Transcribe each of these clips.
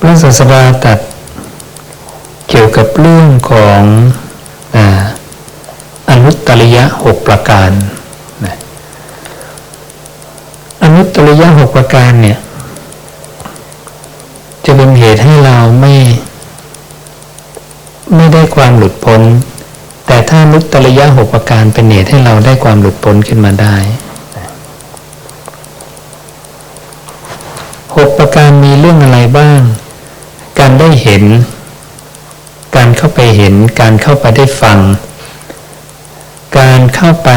พระศาสดาตัดเกี่ยวกับเรื่องของออนุตตริยะหกประการนะอนุตตริยะหกประการเนี่ย จะเป็นเหตุให้เราไม่ ไม่ได้ความหลุดพ้น แต่ถ้านุตตริยะหกประการเป็นเหตุให้เราได้ความหลุดพ้นขึ้นมาได้หกประการมีเรื่องอะไรบ้าง ห็น การเข้าไปเห็น การเข้าไปได้ฟัง การเข้าไป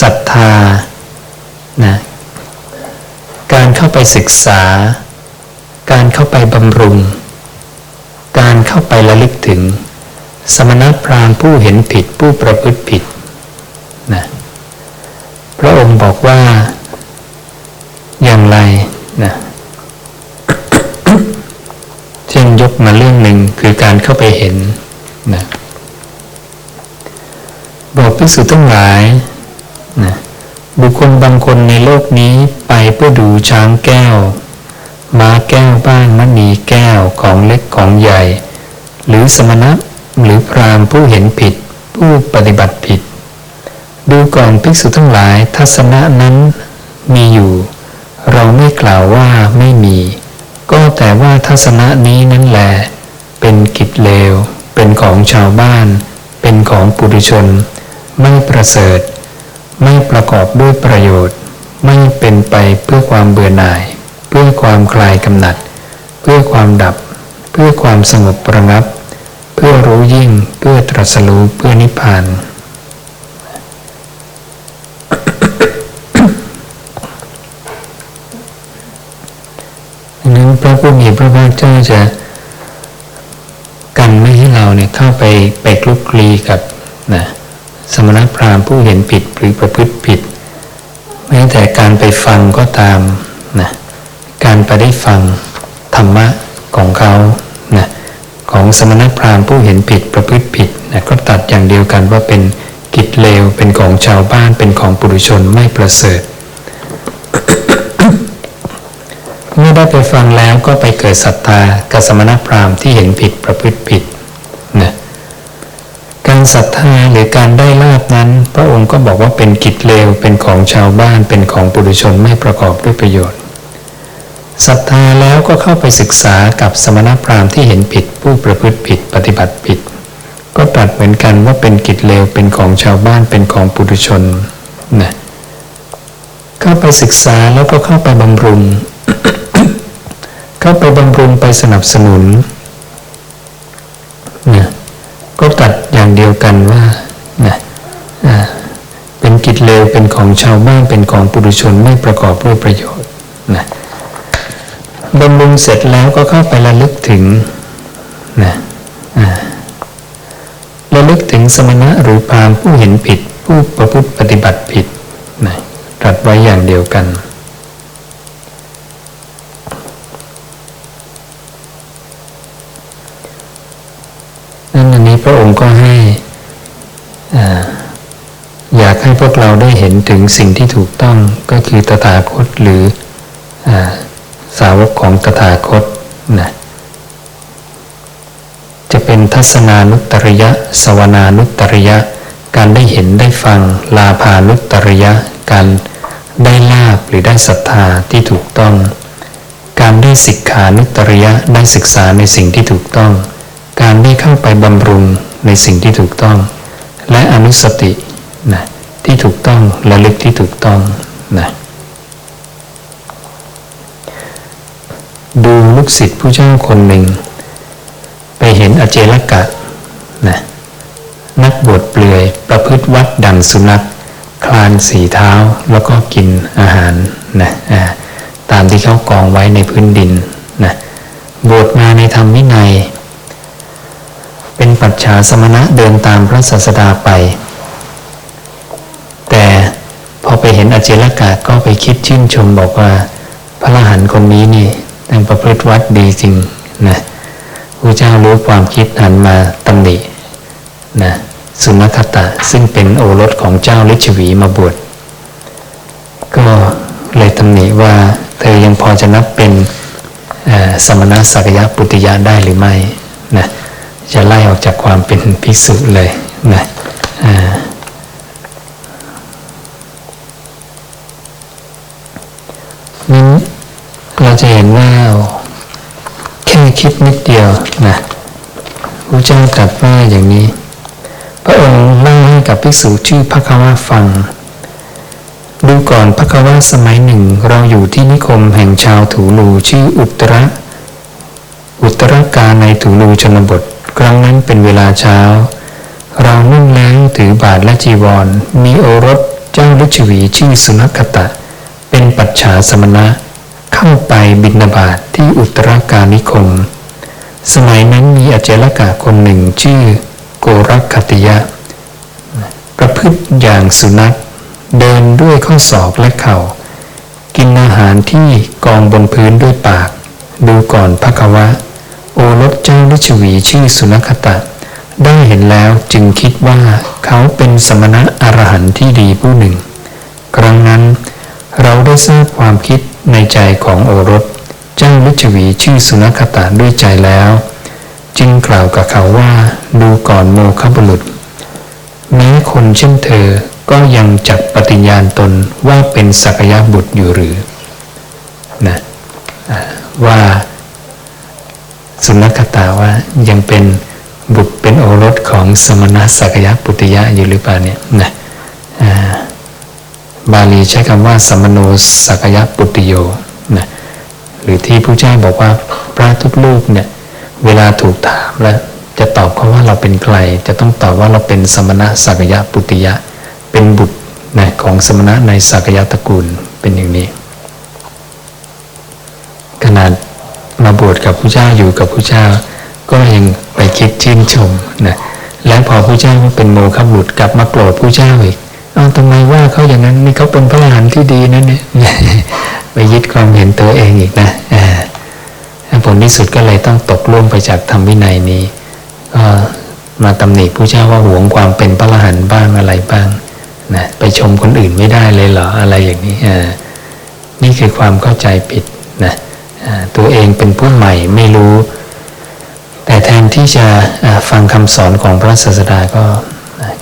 ศรัทธานะการเข้าไปศึกษา การเข้าไปบำรุง การเข้าไประลึกถึง สมณพราหมณ์ผู้เห็นผิดผู้ประพฤติผิดนะพระองค์บอกว่าอย่างไรนะเช่นยก มาเรื่องหนึ่งคือการเข้าไปเห็นนะบอกพิสุทั้งหลายนะบุคคลบางคนในโลกนี้ไปเพื่อดูช้างแก้ว ม้าแก้วบ้างมณีแก้วของเล็กของใหญ่ หรือสมณะหรือพรามผู้เห็นผิด ผู้ปฏิบัติผิด ดูก่อนภิกษุทั้งหลายทัศนะนั้นมีอยู่ เราไม่กล่าวว่าไม่มี ก็แต่ว่าทัศนะนี้นั่นแหละเป็นกิจเลว เป็นของชาวบ้าน เป็นของปุถุชน ไม่ประเสริฐ ไม่ประกอบด้วยประโยชน์ ไม่เป็นไปเพื่อความเบื่อหน่าย เพื่อความคลายกำหนัด เพื่อความดับ เพื่อความสงบประงับ เพื่อรู้ยิ่งเพื่อตรัสรู้เพื่อนิพพาน พระภาคเจ้าจะกันไม่ให้เราเนี่ยเข้าไปไปคลุกคลีกับนะสมณพราหมณ์ผู้เห็นผิดหรือประพฤติผิดแม้แต่การไปฟังก็ตามนะการไปได้ฟังธรรมะของเขานะของสมณพราหมณ์ผู้เห็นผิดประพฤติผิดนะก็ตัดอย่างเดียวกันว่าเป็นกิจเลวเป็นของชาวบ้านเป็นของปุถุชนไม่ประเสริฐ เมื่ อได้ไปฟังแล้วก็ไปเกิดศรัทธากับสมณพราหมณ์ที่เห็นผิดประพฤติผิดนะการศรัทธาหรือการได้ลาบนั้น พระองค์ก็บอกว่าเป็นกิจเลวเป็นของชาวบ้านเป็นของปุถุชนไม่ประกอบด้วยประโยชน์ศรัทธาแล้วก็เข้าไปศึกษากับสมณพราหมณ์ที่เห็นผิด ผู้ประพฤติผิด ปฏิบัติผิด ก็ตรัสเหมือนกันว่าเป็นกิจเลวเป็นของชาวบ้านเป็นของปุถุชนนะเข้าไปศึกษาแล้วก็เข้าไปบำรุง เข้าไปบำรุงไปสนับสนุนนะก็ตัดอย่างเดียวกันว่านะเป็นกิจเลวเป็นของชาวบ้านเป็นของปุถุชนไม่ประกอบด้วยประโยชน์นะบำรุงเสร็จแล้วก็เข้าไประลึกถึงนะระลึกถึงสมณะหรือพราหมณ์ผู้เห็นผิด ผู้ประพฤติปฏิบัติผิดนะตรัสไว้อย่างเดียวกัน นั่นอันนี้พ ระองค์ก็ให้อยากให้พวกเราได้เห็นถึงสิ่งที่ถูกต้องก็คือตถาคตหรืออสาวกของตถาคตนะจะเป็นทัศนานุตริยะ สวนานุตริยะ การได้เห็นได้ฟังลาภานุตริยะ การได้ลาบหรือได้ศรัทธาที่ถูกต้อง การได้ศิกขานุตริยะได้ศึกษาในสิ่งที่ถูกต้อง การได้เข้าไปบำรุงในสิ่งที่ถูกต้อง และอนุสตินะที่ถูกต้องระลึกที่ถูกต้องนะดูลูกศิษย์ผู้เจ้าคนหนึ่ง ไปเห็นอเจลกะนะนักบวชเปลือยประพฤติวัดดังสุนัขคลานสีเท้าแล้วก็กินอาหารนะตามที่เขากองไว้ในพื้นดินนะบวชมาในธรรมวินัย ฉาสมณะเดินตามพระศาสดาไป แต่พอไปเห็นอเจลกะก็ไปคิดชื่นชมบอกว่า พระอรหันต์คนนี้นี่ยังประพฤติวัดดีจริงนะพระเจ้ารู้ความคิดหันมาตำหนินะสุนัขตะซึ่งเป็นโอรสของเจ้าฤชวีมาบวชก็เลยตำหนิว่าเธอยังพอจะนับเป็นสมณะสักยะปุติยะได้หรือไม่นะ จะไล่ออกจากความเป็นภิกษุเลยนะอ่านี้เราจะเห็นว่าแค่คิดนิดเดียวนะพระเจ้าตรัสว่าอย่างนี้ พระองค์เล่าให้กับภิกษุชื่อพระคาวาฟัง ดูก่อนพระคาวาสมัยหนึ่ง เราอยู่ที่นิคมแห่งชาวถูลูชื่ออุตระ อุตรกาในถูลูชนบท ครั้งนั้นเป็นเวลาเช้า เรานุ่งแล้วถือบาทและจีวร มีโอรสเจ้าลุชวีชื่อสุนัขตะ เป็นปัจฉาสมณะ เข้าไปบิณฑบาตทที่อุตรากานิคม สมัยนั้นมีอเจลกะคนหนึ่งชื่อ โกรักคติยะ ประพฤติอย่างสุนัขเดินด้วยข้อศอกและเข่า กินอาหารที่กองบนพื้นด้วยปาก ดูก่อนพระควะ อรสเจ้าลิชวีชื่อสุนัขตะ ได้เห็นแล้วจึงคิดว่าเขาเป็นสมณะอรหันต์ที่ดีผู้หนึ่ง ครั้งนั้นเราได้ทราบความคิดในใจของโอรส เจ้าลิชวีชื่อสุนัขตะด้วยใจแล้ว จึงกล่าวกับเขาว่าดูก่อนโมคบุรุษแม้คนเช่นเธอก็ยังจักปฏิญาณตนว่าเป็นสักยะบุตรอยู่หรือนะว่า สุนัขตาว่ายังเป็นบุตรเป็นโอรสของสมณะสักยะปุติยะอยู่หรือเปล่าเนี่ยนะบาลีใช้คำว่า สมโนสักยะปุติโยนะหรือที่ผู้เจ้าบอกว่าพระทุกลูกเนี่ยเวลาถูกถามแล้วจะตอบเขาว่าเราเป็นใคร จะต้องตอบว่าเราเป็นสมณะสักยะปุตติยะ เป็นบุตรนะของสมณะในสักยะตระกูลเป็นอย่างนี้ ขนาด มาบวชกับผู้เจ้าอยู่กับผู้เจ้า ก็ยังไปคิดชื่นชมนะแล้วพอผู้เจ้าเป็นโมฆะบุตรกลับมาโกรธผู้เจ้าอีกอ้าวทำไมว่าเขาอย่างนั้นนี่เขาเป็นพระอรหันต์ที่ดีนั่นเนี่ยไปยึดความเห็นตัวเองอีกนะผลที่สุดก็เลยต้องตกล่วงไปจากธรรมวินัยนี้ก็มาตำหนิผู้เจ้าว่าหวงความเป็นพระอรหันต์บ้างอะไรบ้างนะไปชมคนอื่นไม่ได้เลยเหรออะไรอย่างนี้นี่คือความเข้าใจผิดนะ ตัวเองเป็นผู้ใหม่ไม่รู้ แต่แทนที่จะฟังคำสอนของพระศาสดาก็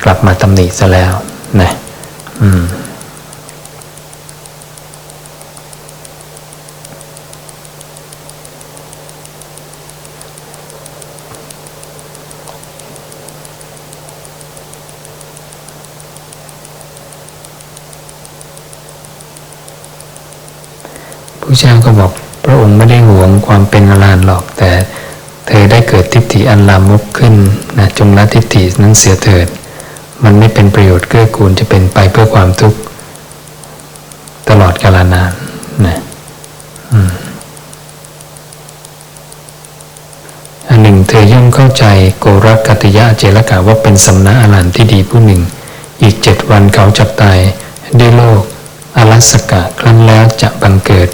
กลับมาตำหนิซะแล้วนะอืมผู้เจ้าก็บอก พระองค์ไม่ได้หวงความเป็นอรหันต์หรอก แต่เธอได้เกิดทิฏฐิอันลามกขึ้นนะจงละทิฏฐินั้นเสียเถิด มันไม่เป็นประโยชน์เกื้อกูลจะเป็นไปเพื่อความทุกข์ตลอดกาลนานนะอันหนึ่ง เธอย่อมเข้าใจโกรกติยะเจรกะว่าเป็นสำนักอรหันต์ที่ดีผู้หนึ่ง อีกเจ็ดวันเขาจับตายด้วยโลกอลัสกะครั้นแล้วจะบังเกิด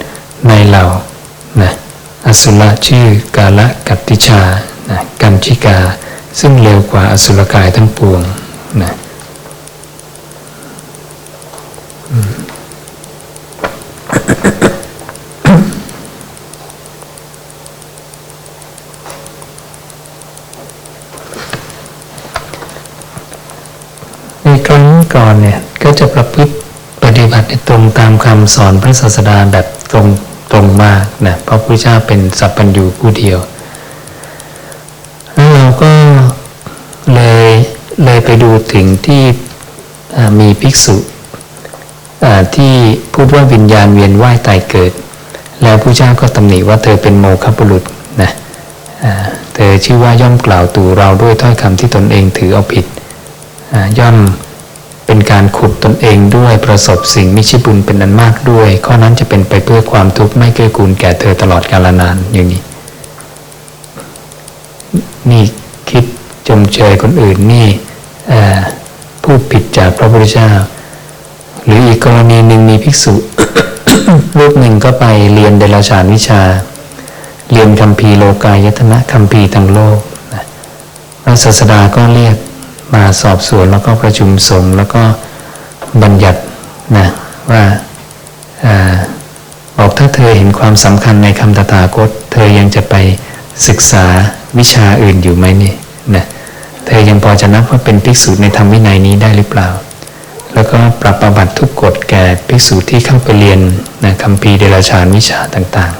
ในเหล่า อสุรชื่อกาละกัตติชานะกันชิกา ซึ่งเร็วกว่าอสุรกายทั้งปวงนะในครั้งก่อนเนี่ย ก็จะประพฤติปฏิบัติตรงตามคำสอนพระศาสดาแบบตรง ตรงมากนะเพราะพระเจ้าเป็นสัพพัญญูผู้เดียว แล้วเราก็เลยเลยไปดูถึงที่มีภิกษุที่พูดว่าวิญญาณเวียนว่ายตายเกิด แล้วพระเจ้าก็ตำหนิว่าเธอเป็นโมฆะบุรุษนะเธอชื่อว่าย่อมกล่าวตู่เราด้วยถ้อยคำที่ตนเองถือเอาผิดย่อม เป็นการขุดตนเองด้วยประสบสิ่งมิชิบุญเป็นอันมากด้วย ข้อนั้นจะเป็นไปเพื่อความทุกข์ไม่เกื้อกูลแก่เธอตลอดกาลนานอย่างนี้ นี่คิดจมเชยคนอื่นนี่เอ่อพูดผิดจากพระพุทธเจ้า หรืออีกกรณีหนึ่งมีภิกษุรูปหนึ่งก็ไปเรียนเดลฉานวิชา เรียนคัมภีโลกายตนะคัมภีร์ทางโลกพระศาสดาก็เรียก มาสอบสวนแล้วก็ประชุมสงฆ์แล้วก็บัญญัตินะว่าอบอกถ้าเธอเห็นความสำคัญในคำตถาคต เธอยังจะไปศึกษาวิชาอื่นอยู่ไหมนี่นะเธอยังพอจะนับว่าเป็นภิกษุในธรรมวินัยนี้ได้หรือเปล่า แล้วก็ปรับประบัติทุกกฎแก่ภิกษุที่เข้าไปเรียนนะคำพีเดรัจฉานวิชาต่าง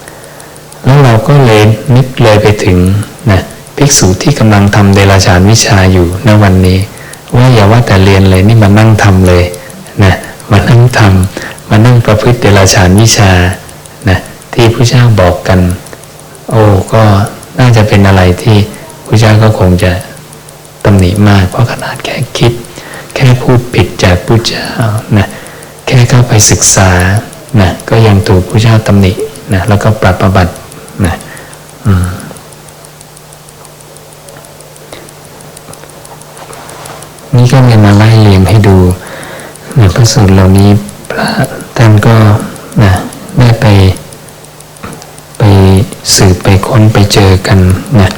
ๆ แล้วเราก็เลยนึกเลยไปถึงนะ ภิกษุที่กำลังทำเดรัจฉานวิชาอยู่ณวันนี้ว่าอย่าว่าแต่เรียนเลยนี่มานั่งทำเลยนะมานั่งทำมานั่งประพฤติเดรัจฉานวิชานะที่พระเจ้าบอกกัน โอ้ก็น่าจะเป็นอะไรที่พระเจ้าก็คงจะตำหนิมาก เพราะขนาดแค่คิด แค่พูดผิดจากพระเจ้านะแค่เข้าไปศึกษานะก็ยังถูกพระเจ้าตำหนินะแล้วก็ปรับประบัตินะอืม นี่ก็เลยมาไล่เรียงให้ดูในพระสูตรเหล่านี้พระท่านก็นะได้ไป ไปสืบไปค้นไปเจอกันนะ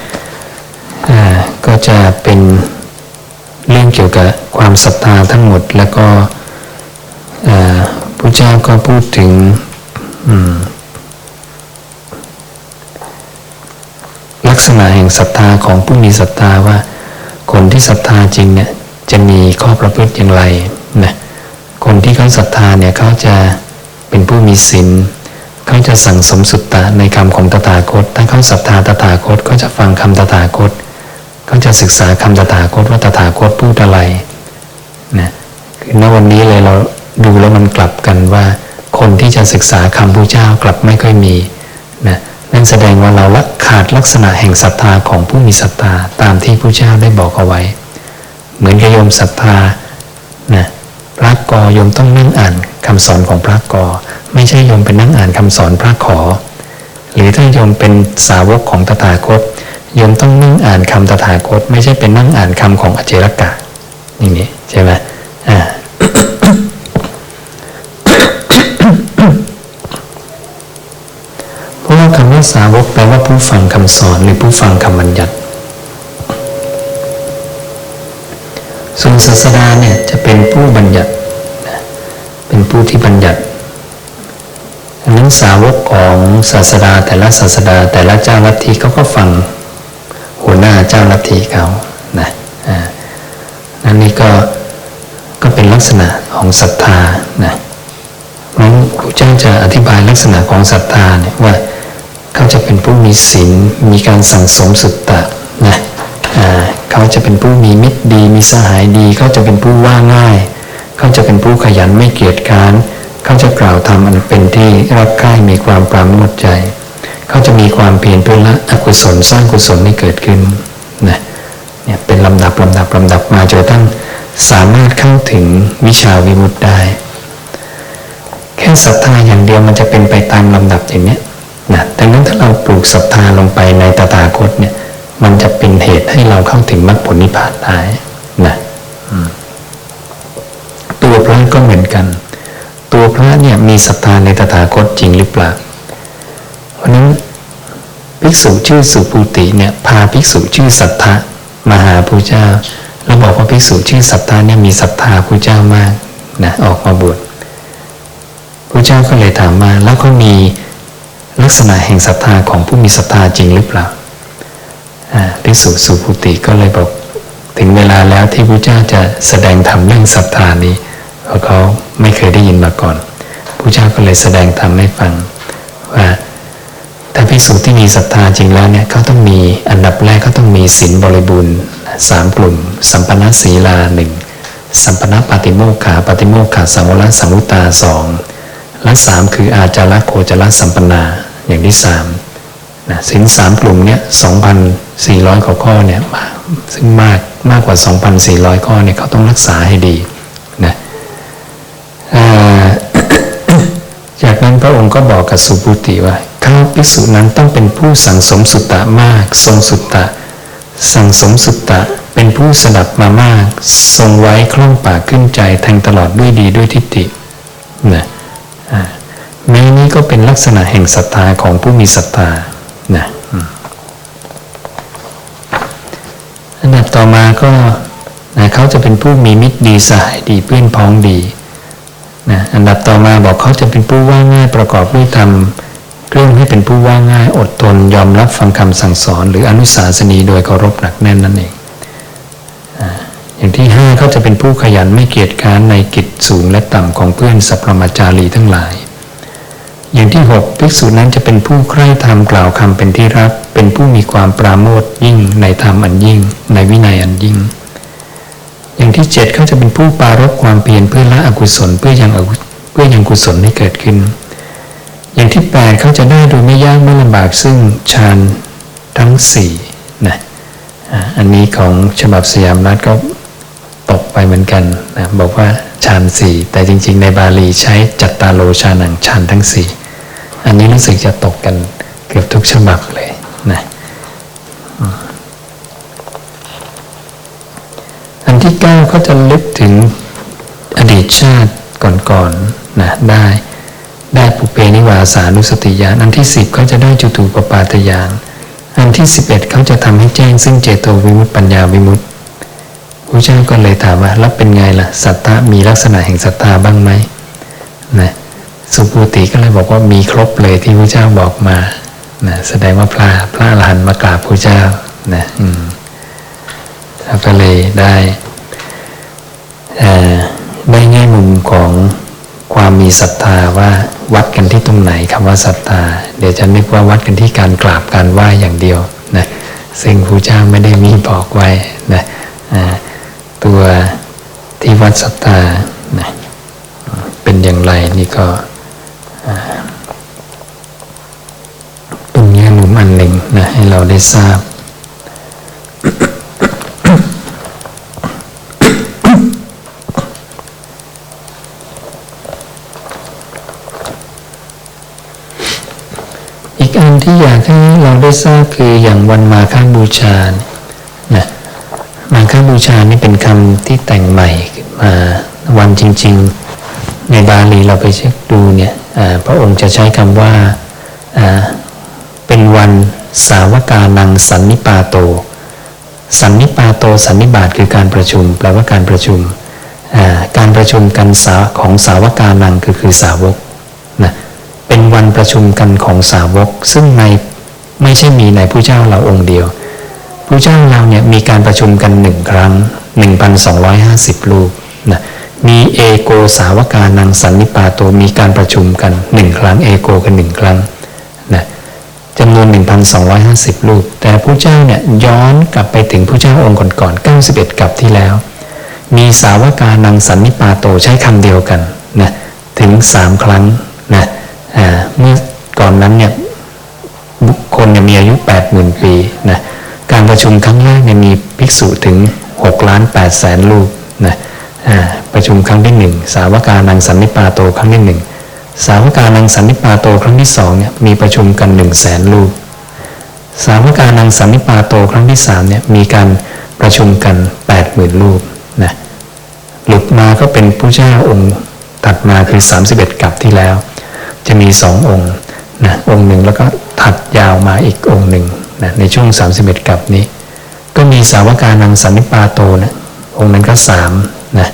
อ่าก็จะเป็นเรื่องเกี่ยวกับความศรัทธาทั้งหมดแล้วก็อ่าพระเจ้าก็พูดถึงลักษณะแห่งศรัทธาของผู้มีศรัทธาว่า คนที่ศรัทธาจริงเนี่ย จะมีข้อประพฤติอย่างไรนะคนที่เขาศรัทธาเนี่ยเขาจะเป็นผู้มีศีลเขาจะสั่งสมสุตตะในคำของตถาคต ถ้าเขาศรัทธาตถาคตก็จะฟังคำตถาคตเขาจะศึกษาคำตถาคตว่าตถาคตพูดอะไรนะคือณวันนี้เลยเราดูแล้วมันกลับกันว่า คนที่จะศึกษาคำพระเจ้ากลับไม่ค่อยมีนะนั่นแสดงว่าเราละขาดลักษณะแห่งศรัทธาของผู้มีศรัทธาตามที่พระเจ้าได้บอกเอาไว้ เหมือนกับโยมศรัทธานะพระกอโยมต้องนั่งอ่านคำสอนของพระกอ ไม่ใช่โยมไปนั่งอ่านคำสอนพระขอ หรือถ้าโยมเป็นสาวกของตถาคตโยมต้องนั่งอ่านคำตถาคต ไม่ใช่เป็นนั่งอ่านคำของอเจรกะอย่างนี้ใช่ไหมอ่าเพราะว่าคำว่าสาวกแปลว่าผู้ฟังคำสอนหรือผู้ฟังคำบัญญัติ ศาสดาเนี่ยจะเป็นผู้บัญญัติ เป็นผู้ที่บัญญัติอันนั้นสาวกของศาสดาแต่ละศาสดาแต่ละเจ้าลัทธิเขาก็ฟังหัวหน้าเจ้าลัทธิเขานะอ่านั่นนี่ก็ก็เป็นลักษณะของศรัทธานะนั้นพระเจ้าจะอธิบายลักษณะของศรัทธาเนี่ยว่าเขาจะเป็นผู้มีศีลมีการสั่งสมสุตตะ เขาจะเป็นผู้มีมิตรดี มีสหายดี เขาจะเป็นผู้ว่าง่าย เขาจะเป็นผู้ขยันไม่เกียจค้าน เขาจะกล่าวทำอันเป็นที่รักใคร่มีความปราโมทใจ เขาจะมีความเพียรเพื่อละอกุศลสร้างกุศลให้เกิดขึ้นนะเนี่ยเป็นลำดับลำดับลำดับมาจนกระทั่งสามารถเข้าถึงวิชาวิมุตติได้ แค่ศรัทธาอย่างเดียวมันจะเป็นไปตามลำดับอย่างเนี้ยนะดังนั้นถ้าเราปลูกศรัทธาลงไปในตถาคตเนี่ย มันจะเป็นเหตุให้เราเข้าถึงมรรคผลนิพพานได้นะตัวพระก็เหมือนกัน ตัวพระเนี่ยมีศรัทธาในตถาคตจริงหรือเปล่าเพราะนั้นภิกษุชื่อสุภูติเนี่ยพาภิกษุชื่อสัทธะมาหาพระเจ้าแล้วบอกว่าภิกษุชื่อสัทธะเนี่ยมีศรัทธาพระเจ้ามากนะออกมาบวชพระเจ้าก็เลยถามมาแล้วเขามีลักษณะแห่งศรัทธาของผู้มีศรัทธาจริงหรือเปล่า ภิกษุสุภูติก็เลยบอก ถึงเวลาแล้วที่พระเจ้าจะแสดงธรรมเรื่องศรัทธานี้เพราะเขาไม่เคยได้ยินมาก่อนพระเจ้าก็เลยแสดงธรรมให้ฟังว่าถ้าภิกษุที่มีศรัทธาจริงแล้วเนี่ยเขาต้องมีอันดับแรกเขาต้องมีศีลบริบูรณ์สามกลุ่ม สัมปนาศีลาหนึ่งสัมปนาปฏิโมกขาปฏิโมกขาสังวรสังวุตตาสองและสามคืออาจารโคจรสัมปนาอย่างที่สาม นะศีลสามกลุ่มเนี่ยสองพันสี่ร้อยกว่าข้อเนี่ยมาซึ่งมากมากกว่าสองพันสี่ร้อยข้อเนี่ยเขาต้องรักษาให้ดีนะจากนั้นพระองค์ก็บอกกับสุภูติว่าข้าภิกษุนั้นต้องเป็นผู้สั่งสมสุตตะมาก ทรงสุตตะ สั่งสมสุตตะเป็นผู้สดับมามาก ทรงไว้คล่องปากขึ้นใจแทงตลอดด้วยดีด้วยทิฏฐินะอ่าแม้นี้ก็เป็นลักษณะแห่งศรัทธาของผู้มีศรัทธา นะอันดับต่อมาก็นะเขาจะเป็นผู้มีมิตรดีสายดีเพื่อนพ้องดีนะอันดับต่อมาบอกเขาจะเป็นผู้ว่าง่ายประกอบด้วยธรรมเครื่องให้เป็นผู้ว่าง่ายอดทนยอมรับฟังคำสั่งสอน หรืออนุสาสนีโดยเคารพหนักแน่นนั่นเองอย่างที่ห้าเขาจะเป็นผู้ขยันไม่เกียจค้านในกิจสูงและต่ำของเพื่อนสัพพมาจารีทั้งหลาย อย่างที่หกภิกษุนั้นจะเป็นผู้ใคร่ธรรมกล่าวคำเป็นที่รัก เป็นผู้มีความปราโมทยิ่งในธรรมอันยิ่ง ในวินัยอันยิ่ง อย่างที่เจ็ดเขาจะเป็นผู้ปรารบความเพียรเพื่อละอกุศลเพื่อยังอกุเพื่อยังกุศลให้เกิดขึ้น อย่างที่แปดเขาจะได้โดยไม่ยากไม่ลำบากซึ่งฌานทั้งสี่นะอันนี้ของฉบับสยามรัฐก็ ตกไปเหมือนกันนะบอกว่าฌานสี่แต่จริง ๆ ในบาลีใช้จัตตาโลชานังฌานทั้งสี่อันนี้รู้สึกจะตกกันเกือบทุกฉบับเลยนะอันที่เก้าเขาจะลึกถึงอดีตชาติก่อนๆนะได้ได้ปุเพนิวาสานุสติญาณอันที่สิบเขาจะได้จุตูปปาตญาณอันที่สิบเอ็ดเขาจะทำให้แจ้งซึ่งเจโตวิมุตติปัญญาวิมุตติ ระเจ้าก็เลยถามว่าแล้วเป็นไงล่ะสัตตะมีลักษณะแห่งศรัทธาบ้างไหมนะสุภูติก็เลยบอกว่ามีครบเลยที่พระเจ้าบอกมานะแสดงว่าพระพระอรหันต์มากราบพระเจ้านะอืมก็เลยได้อ่อได้แง่มุมของความมีศรัทธาว่าวัดกันที่ตรงไหนคำว่าศรัทธา เดี๋ยวจะนึกว่าวัดกันที่การกราบการไหว้อย่างเดียวนะซึ่งพระเจ้าไม่ได้มีบอกไว้นะอ่า ตัวที่วัดศรัทธานะเป็นอย่างไรนี่ก็เป็นแง่มุมอันหนึ่งนะให้เราได้ทราบอีกอันที่อยากให้เราได้ทราบคืออย่างวันมาฆบูชาเนี่ย มาฆบูชานี่เป็นคำที่แต่งใหม่มาวันจริง ๆ ในบาลีเราไปเช็คดูเนี่ยพระองค์จะใช้คำว่าเป็นวันสาวกานังสันนิปาโต สันนิปาโตสันนิบาตคือการประชุม แปลว่าการประชุม การประชุมกันสาของสาวกานังคือคือสาวกนะเป็นวันประชุมกันของสาวก ซึ่งในไม่ใช่มีในผู้เจ้าเราองค์เดียว ผู้เจ้าเราเนี่ยมีการประชุมกันหนึ่งครั้ง 1,250 รูปนะมีเอโกสาวกานังสันนิปาโตมีการประชุมกันหนึ่งครั้งเอโกกันหนึ่งครั้งนะจำนวน 1,250 รูป แต่ผู้เจ้าเนี่ยย้อนกลับไปถึงผู้เจ้าองค์ก่อนๆ91 กับที่แล้ว มีสาวกานังสันนิปาโตใช้คำเดียวกันนะถึงสามครั้งนะเมื่อก่อนนั้นเนี่ยบุคคลเนี่ยมีอายุ 80,000 ปีนะ การประชุมครั้งแรกเนี่ยมีภิกษุถึง6ล้าน8แสนรูปนะประชุมครั้งที่หนึ่งสาวกานังสันนิปาโตครั้งที่หนึ่งสาวกานังสันนิปาโตครั้งที่สองเนี่ยมีประชุมกัน1 0 0 0 0แสนรูปสาวกานังสันนิปาโตครั้งที่สามเนี่ยมีการประชุมกันแปดหมื่นรูปนะหลุดมาก็เป็นผู้เจ้าองค์ถัดมาคือ 31กับที่แล้ว จะมีสององค์นะองค์หนึ่งแล้วก็ถัดยาวมาอีกองค์หนึ่ง นะในช่วง 31กับนี้ ก็มีสาวกานังสันนิปาโตนะองค์นั้นก็สามนะ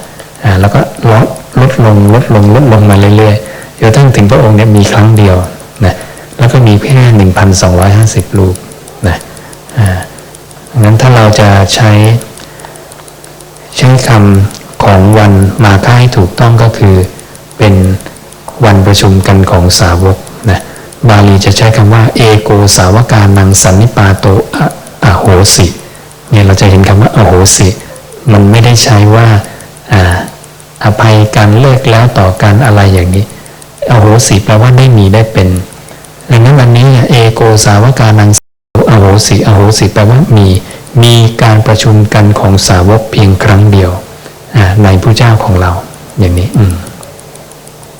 แล้วก็ลดลดลงลดลงลดลงมาเรื่อยๆจนกระทั่งถึงพระองค์เนี่ยมีครั้งเดียวนะแล้วก็มีแค่หนึ่งพันสองร้อยห้าสิบรูปนะอ่างั้นถ้าเราจะใช้ใช้คำของวันมาค่าให้ถูกต้องก็คือเป็นวันประชุมกันของสาวก บาลีจะใช้คำว่า เอโกสาวกานังสันนิปาโตอะโหสิเนี่ยเราจะเห็นคำว่าอโหสิ มันไม่ได้ใช้ว่าอภัยการเลิกแล้วต่อการอะไรอย่างนี้อโหสิแปลว่าได้มีได้เป็นดังนั้นวันนี้เอโกสาวกานังอโหสิอโหสิแปลว่ามีมีการประชุมกันของสาวกเพียงครั้งเดียวในผู้เจ้าของเราอย่างนี้ อืม